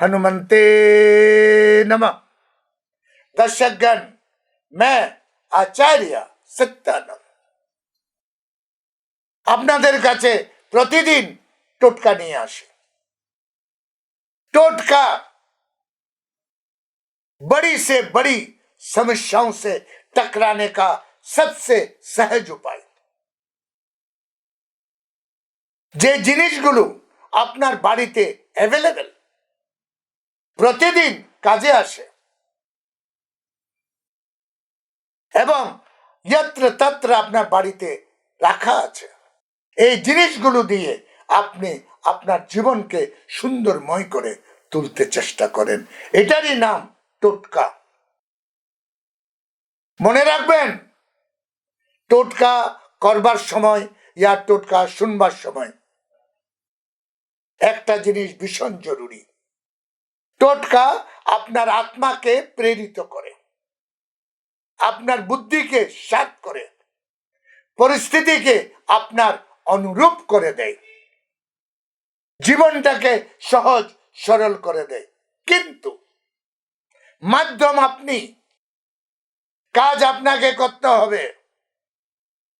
हनुमंते नमः दर्शकगण मैं আচার্য সত্যানন্দ আপনাদের কাছে প্রতিদিন টোটকা নিয়ে আসি टोटका बड़ी से बड़ी समस्याओं से टकराने का सबसे सहज उपाय যে জিনিসগুলো আপনার বাড়িতে অ্যাভেলেবেল প্রতিদিন কাজে আসে। এবং যত্র তত্র আপনার বাড়িতে রাখা আছে। এই জিনিসগুলো দিয়ে আপনি আপনার জীবনকে সুন্দরময় করে তুলতে চেষ্টা করেন। এটারই নাম টোটকা। মনে রাখবেন, টোটকা করবার সময় ইয়া টোটকা শুনবার সময় একটা জিনিস ভীষণ জরুরি। টোটকা আপনার আত্মাকে প্রেরিত করে, আপনার বুদ্ধিকে সাত করে, পরিস্থিতিকে আপনার অনুরূপ করে দেয়, জীবনটাকে সহজ সরল করে দেয়। কিন্তু মাধ্যম আপনি, কাজ আপনাকে করতে হবে।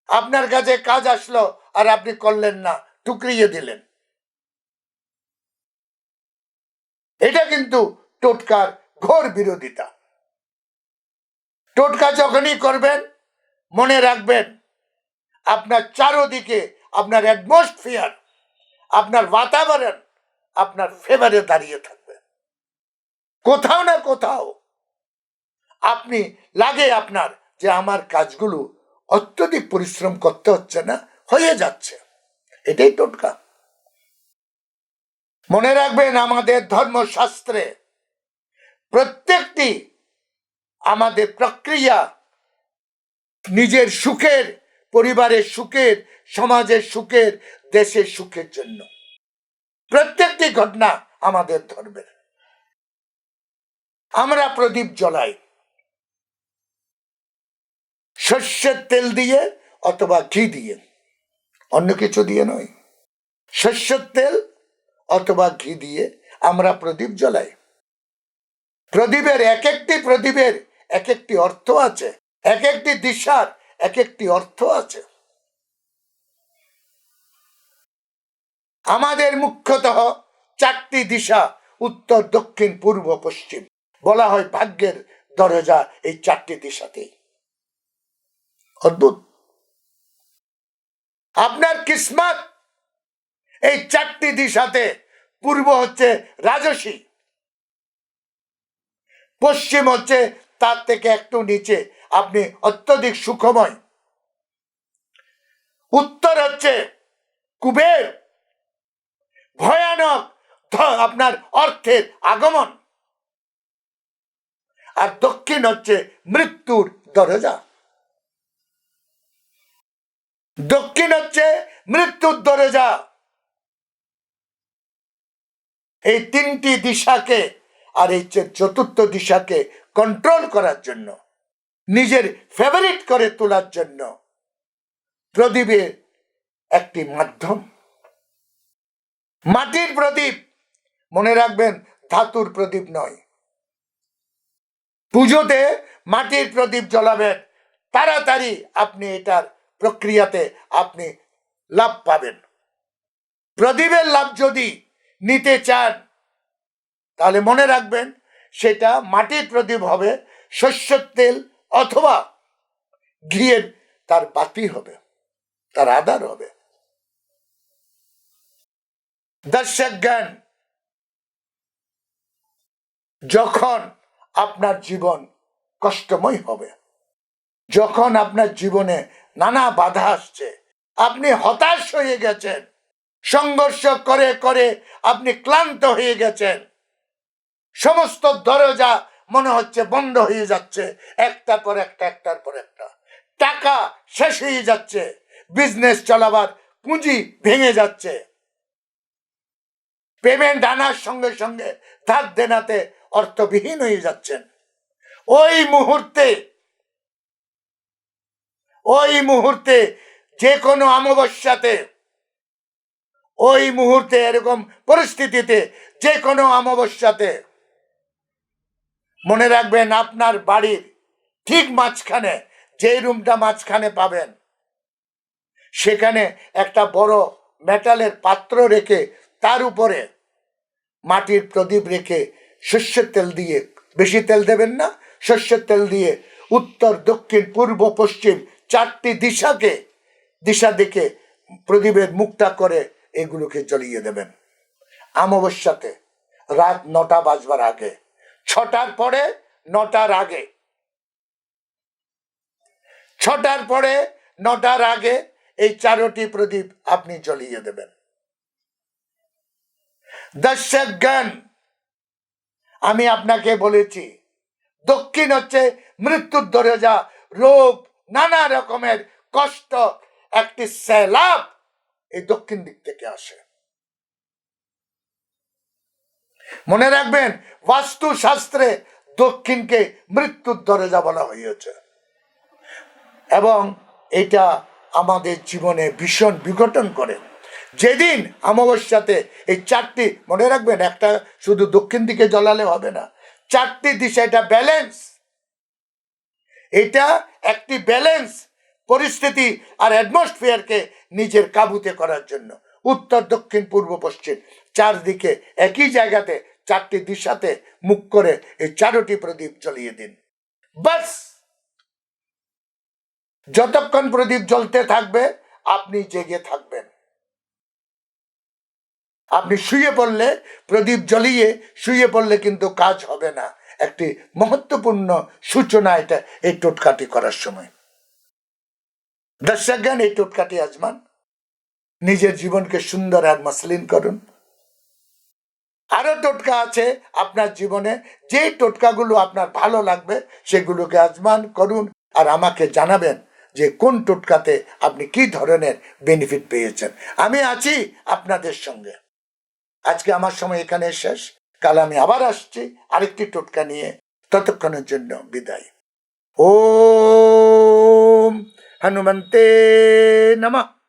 আপনার কাছে কাজ আসলো আর আপনি করলেন না, টুকরিয়ে দিলেন। এটা কিন্তু টোটকার ঘোর বিরোধিতা। টোটকা যখনই করবেন, মনে রাখবেন, আপনার চারোদিকে আপনার অ্যাটমসফিয়ার আপনার বাতাবরণ, আপনার ফেভারে দাঁড়িয়ে থাকবে। কোথাও না কোথাও আপনি লাগে আপনার যে আমার কাজগুলো অত্যধিক পরিশ্রম করতে হচ্ছে না, হয়ে যাচ্ছে। এটাই টোটকা। মনে রাখবেন আমাদের ধর্মশাস্ত্রে প্রত্যেকটি আমাদের প্রক্রিয়া নিজের সুখের, পরিবারের সুখের, সমাজের সুখের, দেশের সুখের জন্য। প্রত্যেকটি ঘটনা আমাদের ধর্মের। আমরা প্রদীপ জ্বলাই। শস্যের তেল দিয়ে অথবা ঘি দিয়ে। অন্য কিছু দিয়ে নয়। শস্যের তেল অথবা ঘি দিয়ে আমরা প্রদীপ জ্বলাই। প্রদীপের এক একটি প্রদীপের এক একটি অর্থ আছে এক একটি দিশার এক একটি অর্থ আছে। আমাদের মুখ্যতঃ চারটি দিশা, উত্তর, দক্ষিণ, পূর্ব, পশ্চিম। বলা হয় ভাগ্যের দরজা এই চারটি দিশাতেই। অদ্ভুত। আপনার কিসমত এই চারটি দিশাতে পূর্ব হচ্ছে রাজসী পশ্চিম হচ্ছে তার থেকে একটু নিচে। আপনি অত্যধিক সুখময়। উত্তর হচ্ছে কুবের ভয়ানক আপনার অর্থের আগমন। আর দক্ষিণ হচ্ছে মৃত্যুর দরজা। দক্ষিণ হচ্ছে মৃত্যুর দরজা। এই তিনটি দিশাকে আর এই চতুর্থ দিশাকে কন্ট্রোল করার জন্য, নিজের ফেভারিট করে তোলার জন্য প্রদীপের একটি মাধ্যম। মাটির প্রদীপ, মনে রাখবেন, ধাতুর প্রদীপ নয়। পুজোতে মাটির প্রদীপ জ্বলাবেন, তাড়াতাড়ি আপনি এটার প্রক্রিয়াতে আপনি লাভ পাবেন। প্রদীপের লাভ যদি নিতে চান, তাহলে মনে রাখবেন সেটা মাটির প্রদীপ হবে শস্যের তেল অথবা ঘিয়ের তার বাতি হবে, তার আধার হবে। দর্শক জ্ঞান যখন আপনার জীবন কষ্টময় হবে, যখন আপনার জীবনে নানা বাধা আসছে, আপনি হতাশ হয়ে গেছেন সংঘর্ষ করে করে আপনি ক্লান্ত হয়ে গেছেন। সমস্ত দরজা মনে হচ্ছে বন্ধ হয়ে যাচ্ছে। একটার পর একটা, একটার পর একটা। টাকা শেষ হয়ে যাচ্ছে। বিজনেস চালাবার পুঁজি ভেঙে যাচ্ছে। পেমেন্ট আনার সঙ্গে সঙ্গে ধার দেনাতে অর্থবিহীন হয়ে যাচ্ছেন। ওই মুহূর্তে ওই মুহূর্তে যে কোনো অমাবস্যাতে ওই মুহূর্তে এরকম পরিস্থিতিতে যে কোনো অমাবস্যাতে মনে রাখবেন আপনার বাড়ির ঠিক মাঝখানে যে রুমটা মাঝখানে পাবেন, সেখানে একটা বড় মেটালের পাত্র রেখে তার উপরে মাটির প্রদীপ রেখে সর্ষের তেল দিয়ে, বেশি তেল দেবেন না, সর্ষের তেল দিয়ে উত্তর, দক্ষিণ, পূর্ব, পশ্চিম চারটি দিশাকে, দিশা দিকে প্রদীপের মুক্তা করে এগুলোকে জ্বলিয়ে দেবেন। অমাবস্যাতে রাত নটা বাজবার আগে, ছটার পরে নটার আগে। ছটার পরে নটার আগে এই চারোটি প্রদীপ আপনি জ্বলিয়ে দেবেন। দর্শক জ্ঞান আমি আপনাকে বলেছি, দক্ষিণ হচ্ছে মৃত্যুর দরজা রোগ নানা রকমের কষ্ট, একটি সেলাব এই দক্ষিণ দিক থেকে আসে। মনে রাখবেন বাস্তু শাস্ত্রে দক্ষিণকে মৃত্যুর দরজা বলা হয়েছে। এবং এটা আমাদের জীবনে ভীষণ বিঘটন করে। যেদিন অমাবস্যাতে এই চারটি, মনে রাখবেন, একটা শুধু দক্ষিণ দিকে জ্বলালে হবে না, চারটি দিশা এটা ব্যালেন্স। এটা একটি ব্যালেন্স পরিস্থিতি আর অ্যাটমসফিয়ারকে নিজের কাবুতে করার জন্য। উত্তর, দক্ষিণ, পূর্ব, পশ্চিম, চারদিকে একই জায়গাতে চারটি দিশাতে মুখ করে এই চারোটি প্রদীপ জ্বলিয়ে দিন। বাস যতক্ষণ প্রদীপ জ্বলতে থাকবে, আপনি জেগে থাকবেন। আপনি শুয়ে পড়লে, প্রদীপ জ্বলিয়ে শুয়ে পড়লে কিন্তু কাজ হবে না। একটি মহত্বপূর্ণ সূচনা এটা এই টোটকাটি করার সময়। দর্শক জ্ঞান এই টোটকাটি আজমান নিজের জীবনকে সুন্দর আর মসলিন করুন। আরও টোটকা আছে আপনার জীবনে, যে টোটকাগুলো আপনার ভালো লাগবে, সেগুলোকে আজমান করুন আর আমাকে জানাবেন যে কোন টোটকাতে আপনি কি ধরনের বেনিফিট পেয়েছেন। আমি আছি আপনাদের সঙ্গে। আজকে আমার সময় এখানে শেষ। কাল আমি আবার আসছি আরেকটি টোটকা নিয়ে। ততক্ষণের জন্য বিদায়। ओम हनुमते नमः